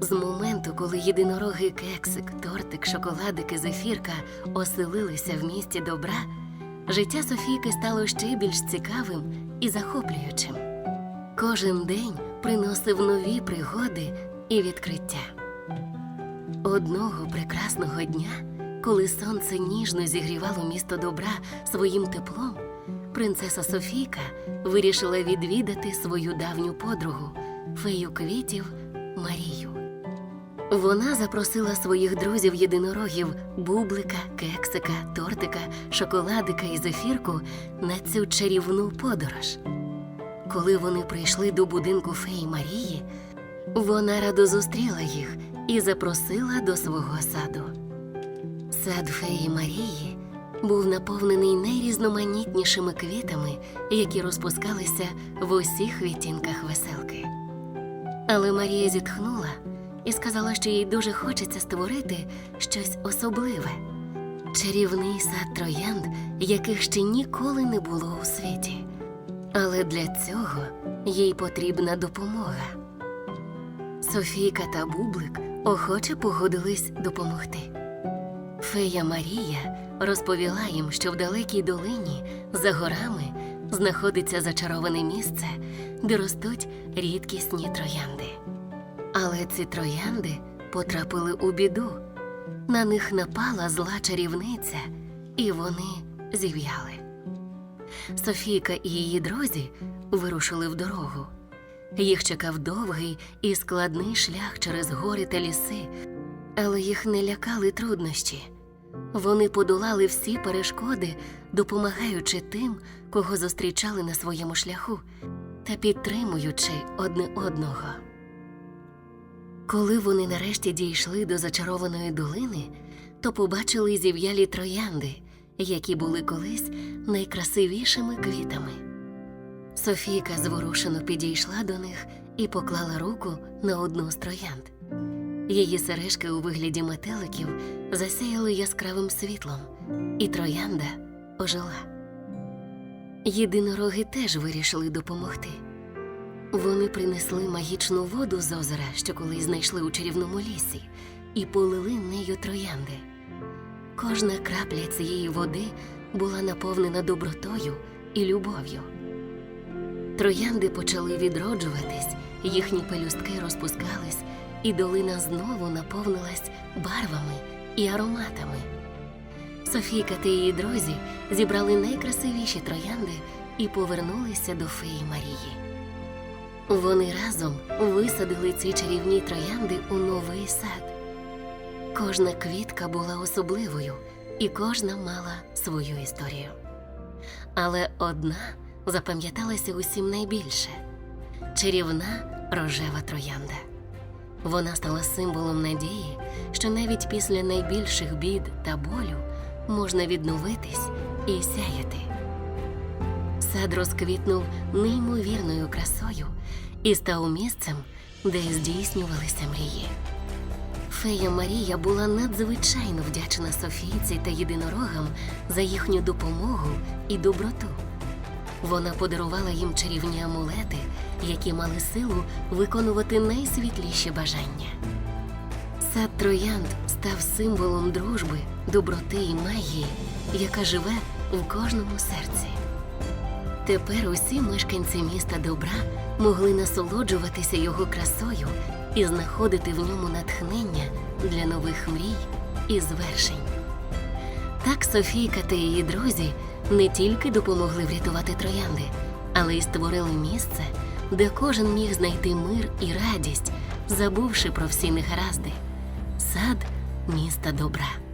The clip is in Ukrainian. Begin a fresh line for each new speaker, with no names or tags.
З моменту, коли єдинороги кексик, тортик, шоколадик і зефірка оселилися в місті добра, життя Софійки стало ще більш цікавим і захоплюючим. Кожен день приносив нові пригоди і відкриття. Одного прекрасного дня, коли сонце ніжно зігрівало місто добра своїм теплом, принцеса Софійка вирішила відвідати свою давню подругу, фею квітів Марію. Вона запросила своїх друзів єдинорогів Бублика, Кексика, Тортика, Шоколадика і Зефірку на цю чарівну подорож. Коли вони прийшли до будинку феї Марії, вона радо зустріла їх і запросила до свого саду. Сад феї Марії був наповнений найрізноманітнішими квітами, які розпускалися в усіх відтінках веселки. Але Марія зітхнула і сказала, що їй дуже хочеться створити щось особливе чарівний сад троянд, яких ще ніколи не було у світі. Але для цього їй потрібна допомога. Софійка та Бублик охоче погодились допомогти. Фея Марія розповіла їм, що в далекій долині за горами знаходиться зачароване місце, де ростуть рідкісні троянди. Але ці троянди потрапили у біду. На них напала зла чарівниця, і вони зів'яли. Софійка і її друзі вирушили в дорогу. Їх чекав довгий і складний шлях через гори та ліси, але їх не лякали труднощі. Вони подолали всі перешкоди, допомагаючи тим, кого зустрічали на своєму шляху, та підтримуючи одне одного. Коли вони нарешті дійшли до зачарованої долини, то побачили зів'ялі троянди, які були колись найкрасивішими квітами. Софійка зворушено підійшла до них і поклала руку на одну з троянд. Її сережки у вигляді метеликів засяяли яскравим світлом, і троянда ожила. Єдинороги теж вирішили допомогти. Вони принесли магічну воду з озера, що колись знайшли у чарівному лісі, і полили нею троянди. Кожна крапля цієї води була наповнена добротою і любов'ю. Троянди почали відроджуватись, їхні пелюстки розпускались, і долина знову наповнилась барвами і ароматами. Софійка та її друзі зібрали найкрасивіші троянди і повернулися до феї Марії. Вони разом висадили ці чарівні троянди у новий сад. Кожна квітка була особливою, і кожна мала свою історію. Але одна запам'яталася усім найбільше чарівна рожева троянда. Вона стала символом надії, що навіть після найбільших бід та болю можна відновитись і сяяти. Сад розквітнув неймовірною красою і став місцем, де здійснювалися мрії. Фея Марія була надзвичайно вдячна Софійці та єдинорогам за їхню допомогу і доброту. Вона подарувала їм чарівні амулети, які мали силу виконувати найсвітліші бажання. Сад троянд став символом дружби, доброти і магії, яка живе в кожному серці. Тепер усі мешканці міста добра могли насолоджуватися його красою і знаходити в ньому натхнення для нових мрій і звершень. Так Софійка та її друзі не тільки допомогли врятувати троянди, але й створили місце, де кожен міг знайти мир і радість, забувши про всі негаразди. Сад міста добра.